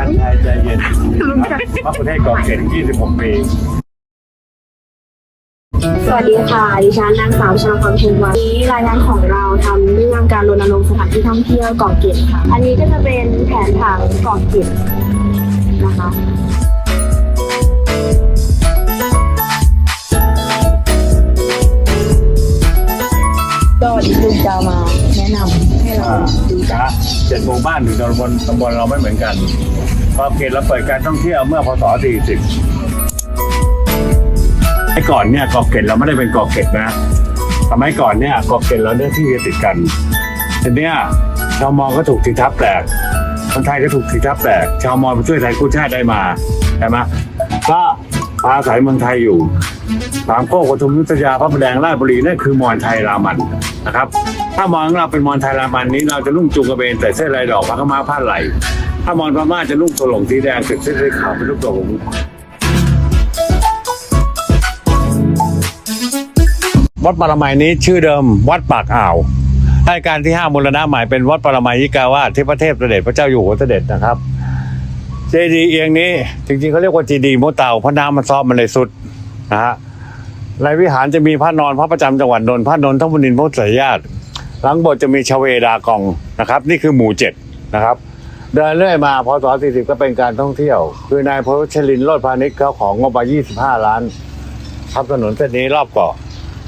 ชันชัยใจเย็นพระประเทศกาะเกร็ด26 ปี สวัสดีค่ะ ดิฉันนางสาวชาความชุมวันนี้รายงานของเราทำเรื่องการรณรงค์สถานที่ท่องเที่ยวเกาะเกร็ดค่ะ อันนี้ก็จะเป็นแผนผังเกาะเกร็ดนะคะก็ดิลุงจะมาแนะนำให้เราดู นะเจ็ดหมู่บ้านถึงตำบลตำบลเราไม่เหมือนกันเกาะเกร็ดเราเปิดการท่องเที่ยวเมื่อพศ 40ไอ้ก่อนเนี่ยเกาะเกร็ดเราไม่ได้เป็นเกาะเกร็ดนะสมัยก่อนเนี่ยเกาะเกร็ดเราเนี่ยที่ติดกันทีเนี้ยชาวมอญก็ถูกทีทับแตกคนไทยก็ถูกทีทับแตกชาวมอญมาช่วยไทยกู้ชาติได้มาใช่ไหมก็อาศัยเมืองไทยอยู่สามโคกปทุมยุทยาพระประแดงราชบุรีนั่นคือมอญไทยรามันนะครับ ถ้ามอญของเราเป็นมอญไทยรามันนี้เราจะนุ่งจุงกระเบนแต่เส้นลายดอกพระขาวม้าผ้าไหล ถ้ามอญพม่าจะนุ่งตัวหลงสีแดงติดเส้นสีขาวเป็นลูกตัวหงวัดปรมัยนี้ชื่อเดิมวัดปากอ่าวรายการที่ห้ามูลนาหม่เป็นวัดปรมัยยิกาวาที่พระเทพเสด็จพระเจ้าอยู่หัวเสด็จนะครับ เจดีย์เอียงนี้จริงๆเขาเรียกว่าเจดีย์โมเตาเพราะน้ำมันซอบมันเลยสุดนะฮะในวิหารจะมีพระนอนพระประจำจังหวัดนนท์พระนนทบุรีพระสายญาติ หลังโบสถ์จะมีชเวดากองนะครับ นี่คือหมู่เจ็ดนะครับ เดินเรื่อยมาพศ40 ก็เป็นการท่องเที่ยว คือนายพลชลินโรดพาณิชย์เขาของงบมา25 ล้านทำถนนเส้นนี้รอบเกาะ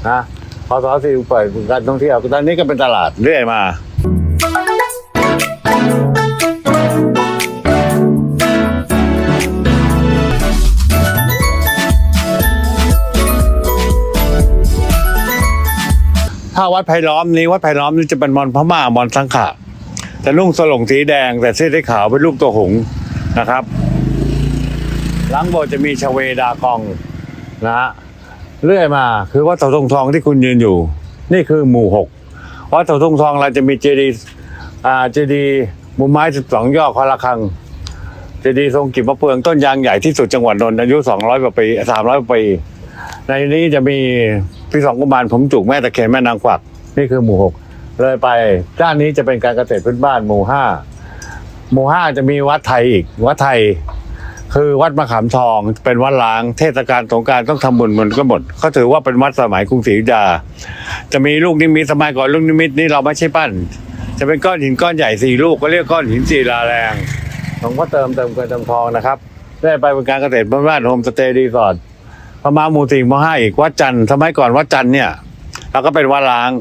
นะพศ40เปิดการท่องเที่ยวตอนนี้ก็เป็นตลาดเรื่อยมา ถ้าวัดไผ่ล้อมนี้วัดไผ่ล้อมนี่จะเป็นมอนพม่ามอนสังขะจะนุ่งสลงสีแดง แต่เส้นสีขาวเป็นรูปตัวหงส์นะครับหลังโบสถ์จะมีชเวดากองนะฮะเรื่อยมาคือวัดเสาธงทองที่คุณยืนอยู่ นี่คือหมู่หกวัดเสาธงทองเราจะมีเจดีย์อ่าเจดีย์มุมไม้สิบสองยอดคอละครังเจดีย์ทรงกิบมะเฟืองต้นยางใหญ่ที่สุดจังหวัดนนท์อายุสองร้อยกว่าปีสามร้อยปี ในนี้จะมี พี่สองกุมารผมจุกแม่ตะเคียนแม่นางกวักนี่คือหมู่หกเลยไปด้านนี้จะเป็นการเกษตรพื้นบ้านหมู่ห้าหมู่ห้าจะมีวัดไทยอีกวัดไทย คือวัดมะขามทองเป็นวัดล้างเทศกาลสงการต้องทำบุญมันก็หมดก็ถือว่าเป็นวัดสมัยกรุงศรีอยุธยาจะมีลูกนิมิตสมัยก่อนลูกนิมิตนี่เราไม่ใช่ปั้น จะเป็นก้อนหินก้อนใหญ่สี่ลูกก็เรียกก้อนหินศิลาแรงหลวงพ่อเติมเติมเกินเติมทองนะครับ ได้ไปเป็นการเกษตรพื้นบ้านโฮมสเตย์รีสอร์ท พม่ามู่สี่หมู่ห้าอีกวัดจันทร์สมัยก่อนวัดจันทร์เนี่ยเราก็เป็นวัดล้าง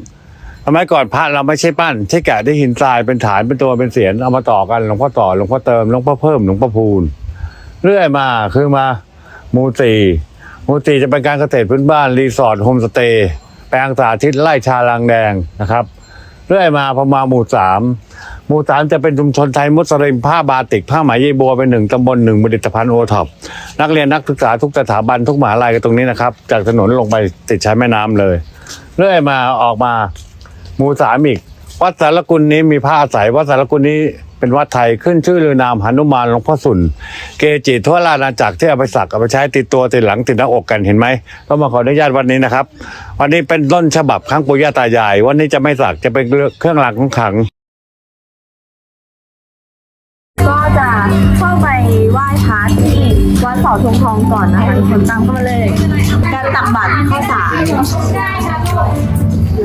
สมัยก่อนพระเราไม่ใช่ปั้นใช่แกะได้หินทรายเป็นฐานเป็นตัวเป็นเสียนเอามาต่อกันหลวงพ่อต่อหลวงพ่อเติมหลวงพ่อเพิ่มหลวงพ่อพูนเรื่อยมาคือมามู่สี่มู่สี่จะเป็นการเกษตรพื้นบ้านรีสอร์ทโฮมสเตย์แปลงสาธิตไร่ชาลางแดงนะครับ เรื่อยมาพอมาหมู่สาม มู่สามจะเป็นชุมชนไทยมุสลิมผ้าบาติกผ้าไหมเยบัวเป็นหนึ่งตำบลหนึ่งผลิตภัณฑ์โอท็อปนักเรียนนักศึกษาทุกสถาบันทุกมหาลัยกันตรงนี้นะครับ จากถนนลงไปติดชายแม่น้ำเลย เรื่อยมาออกมาหมู่สามอีกวัดสารกุลนี้มีพระอาศัยวัดสารกุลนี้เป็นวัดไทยขึ้นชื่อลือนามหนุมานหลวงพ่อสุน เกจิทั่วราชอาณาจักรที่เอาไปสักเอาไปใช้ติดตัวติดหลังติดหน้าอกกันเห็นไหมก็มาขออนุญาตวันนี้นะครับ วันนี้เป็นต้นฉบับครั้งปู่ย่าตายาย วันนี้จะไม่สักจะเป็นเครื่องรางของขลัง เข้าไปไหว้พระที่วัดเสาธงทองก่อนนะคะทุกคนตามเข้ามาเลยการตักบาตรข้าวสาร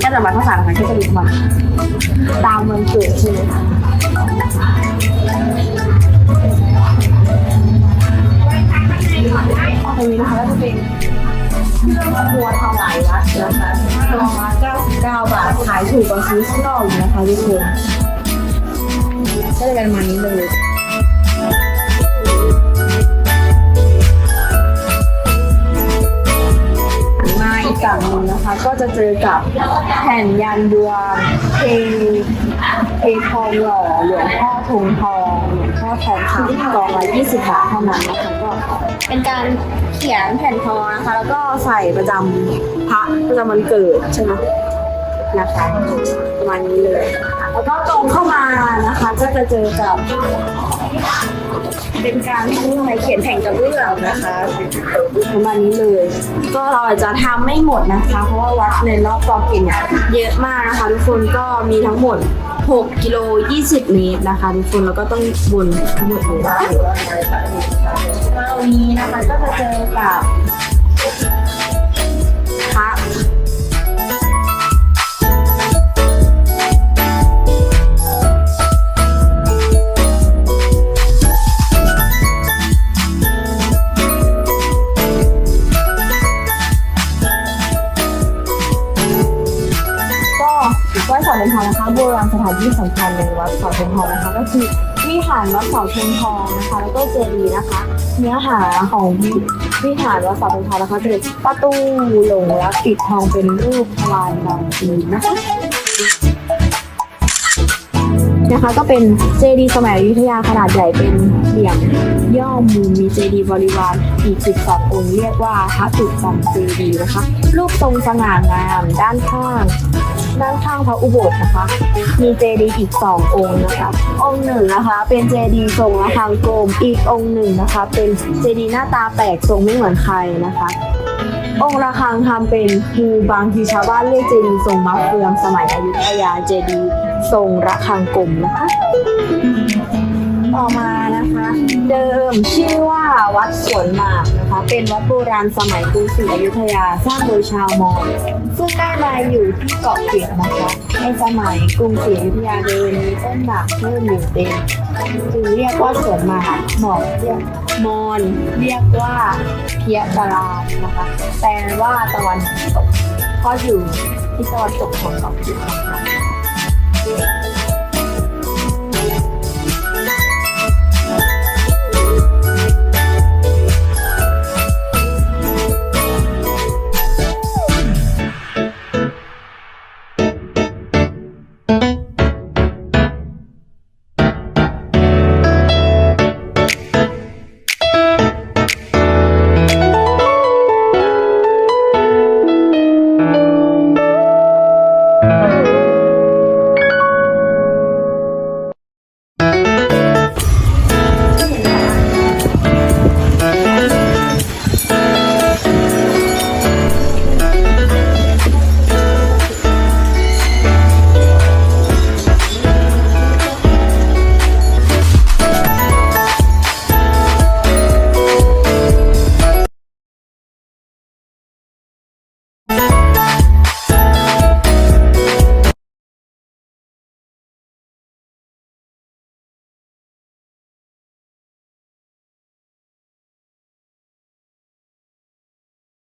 การตักบาตรข้าวสารนะคะก็จะมีความตามวันเกิดใช่ไหมคะตรงนี้นะคะก็จะเป็นครัวถวายวัดนะคะกล่องละ99 บาท ขายถูกกว่าซื้อข้างนอกอีกนะคะทุกคนก็จะเป็นประมาณนี้เลย อีกฝั่งหนึงนะคะ ก็จะเจอกับแผ่นยันดวงเพเพทองหล่อหลวงพ่อธงทองหลวงพ่อทองคำกองละ20บาทเท่านั้นนะคะก็เป็นการเขียนแผ่นทองนะคะ แล้วก็ใส่ประจำพระประจำวันเกิดใช่ไหมนะคะประมาณนี้เลย แล้วก็ตรงเข้ามานะคะ ก็จะเจอกับ เป็นการที่อะไรเขียนแข่งกับเรื่องนะคะประมาณนี้เลย ก็เราอาจจะทำไม่หมดนะคะ เพราะว่าวัดในรอบกอกินเนี่ยเยอะมากนะคะ ทุกคนก็มีทั้งหมด 6 กิโล 20 เมตรนะคะ ทุกคนแล้วก็ต้องวนทั้งหมดเลยมาตรงนี้นะคะก็จะเจอกับ วัดเสาธงทองนะคะโบราณสถานที่สำคัญในวัดเสาธงทองนะคะ ก็คือวิหารวัดเสาธงทองนะคะ แล้วก็เจดีย์นะคะ เนื้อหาของวิหารวัดเสาธงทองนะคะจะเป็นประตูหลงรักปิดทองเป็นรูปพลานบางทีนะคะนะคะก็เป็นเจดีย์สมัยอยุธยาขนาดใหญ่เป็นเหลี่ยมย่อมมุมมีเจดีย์บริวารอีก 12 องค์เรียกว่าพระตุจังเจดีย์นะคะ รูปทรงสง่างามด้านข้าง ด้านข้างพระอุโบสถนะคะ มีเจดีย์อีกสององค์นะคะ องค์หนึ่งนะคะ เป็นเจดีย์ทรงระฆังกลม อีกองค์หนึ่งนะคะ เป็นเจดีย์หน้าตาแปลกทรงไม่เหมือนใครนะคะ องค์ระฆังทำเป็นคือบางทีชาวบ้านเรียกเจดีย์ทรงมะเฟืองสมัยอยุธยาเจดีย์ทรงระฆังกลมนะคะ ต่อมานะคะ เดิมชื่อว่าวัดสวนหมากนะคะ เป็นวัดโบราณสมัยกรุงศรีอยุธยาสร้างโดยชาวมอญซึ่งได้มาอยู่ที่เกาะเกร็ดนะคะในสมัยกรุงศรีอยุธยาเดิมมีต้นหมากเพิ่มอยู่เต็มจึงเรียกว่าสวนหมากหมอกเรียกมอญเรียกว่าเพียตลาดนะคะแปลว่าตะวันตกก็อยู่ที่ตะวันตกของเกาะเกร็ดนะคะ